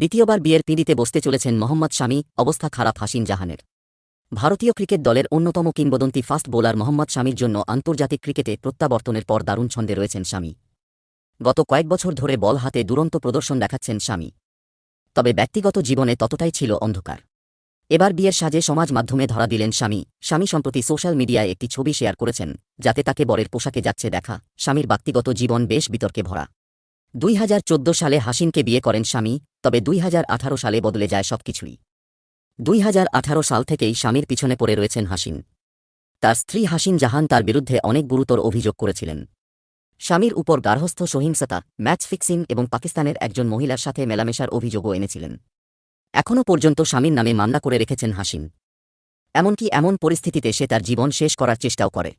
দ্বিতীয়বার বিয়ের পিঁড়িতে বসতে চলেছেন মোহাম্মদ শামি, অবস্থা খারাপ হাসিন জাহানের। ভারতীয় ক্রিকেট দলের অন্যতম কিংবদন্তি ফাস্ট বোলার মোহাম্মদ শামির জন্য আন্তর্জাতিক ক্রিকেটে প্রত্যাবর্তনের পর দারুণ ছন্দে রয়েছেন শামি। গত কয়েক বছর ধরে বল হাতে দুরন্ত প্রদর্শন দেখাচ্ছেন শামি। তবে ব্যক্তিগত জীবনে ততটাই ছিল অন্ধকার। এবার বিয়ের সাজে সমাজ মাধ্যমে ধরা দিলেন স্বামী স্বামী সম্প্রতি সোশ্যাল মিডিয়ায় একটি ছবি শেয়ার করেছেন, যাতে তাকে বরের পোশাকে যাচ্ছে দেখা স্বামীর ব্যক্তিগত জীবন বেশ বিতর্কে ভরা। দুই হাজার চোদ্দ সালে হাসিনকে বিয়ে করেন স্বামী, তবে দুই হাজার আঠারো সালে বদলে যায় সবকিছুই। দুই হাজার আঠারো সাল থেকেই স্বামীর পিছনে পড়ে রয়েছেন হাসিন তার স্ত্রী হাসিন জাহান তার বিরুদ্ধে অনেক গুরুতর অভিযোগ করেছিলেন। স্বামীর উপর গার্হস্থ সহিংসতা, ম্যাচ ফিক্সিং এবং পাকিস্তানের একজন মহিলার সাথে মেলামেশার অভিযোগও এনেছিলেন। এখনও পর্যন্ত স্বামীর নামে মামলা করে রেখেছেন হাসিন এমনকি এমন পরিস্থিতিতে সে তার জীবন শেষ করার চেষ্টাও করে।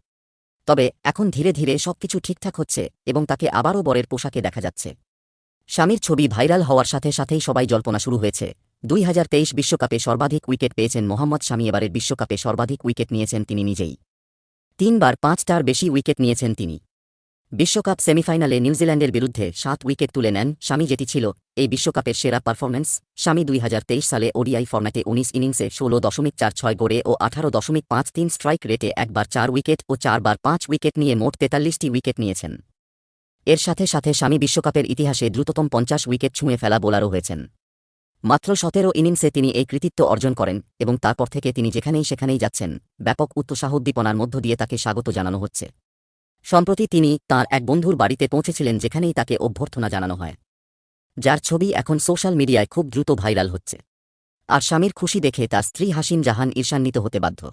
তবে এখন ধীরে ধীরে সবকিছু ঠিকঠাক হচ্ছে এবং তাকে আবারও বরের পোশাকে দেখা যাচ্ছে। স্বামীর ছবি ভাইরাল হওয়ার সাথে সাথেই সবাই জল্পনা শুরু হয়েছে। দুই বিশ্বকাপে সর্বাধিক উইকেট পেয়েছেন মোহাম্মদ শামি, এবারের বিশ্বকাপে সর্বাধিক উইকেট নিয়েছেন তিনি নিজেই। তিনবার পাঁচটার বেশি উইকেট নিয়েছেন তিনি। বিশ্বকাপ সেমিফাইনালে নিউজিল্যান্ডের বিরুদ্ধে সাত উইকেট তুলে নেন স্বামী যেটি ছিল এই বিশ্বকাপের সেরা পারফরম্যান্স, স্বামী দুই হাজার তেইশ সালে ওডিআই ফর্ম্যাটে উনিশ ইনিংসে ষোলো দশমিক চার ছয় গড়ে ও আঠারো দশমিক পাঁচ তিন স্ট্রাইক রেটে একবার চার উইকেট ও চারবার পাঁচ উইকেট নিয়ে মোট তেতাল্লিশটি উইকেট নিয়েছেন। এর সাথে সাথে স্বামী বিশ্বকাপের ইতিহাসে দ্রুততম পঞ্চাশ উইকেট ছুঁয়ে ফেলা বোলারও হয়েছেন। মাত্র সতেরো ইনিংসে তিনি এই কৃতিত্ব অর্জন করেন এবং তারপর থেকে তিনি যেখানেই সেখানেই যাচ্ছেন, ব্যাপক উদ্দীপনার মধ্য দিয়ে তাকে স্বাগত জানানো হচ্ছে। সম্প্রতি তিনি তার এক বন্ধুর বাড়িতে পৌঁছেছিলেন যেখানেই তাকে অভ্যর্থনা জানানো হয়। যার ছবি এখন সোশ্যাল মিডিয়ায় খুব দ্রুত ভাইরাল হচ্ছে। আর স্বামীর খুশি দেখে তার স্ত্রী হাসিন জাহান ঈর্ষান্বিত হতে বাধ্য।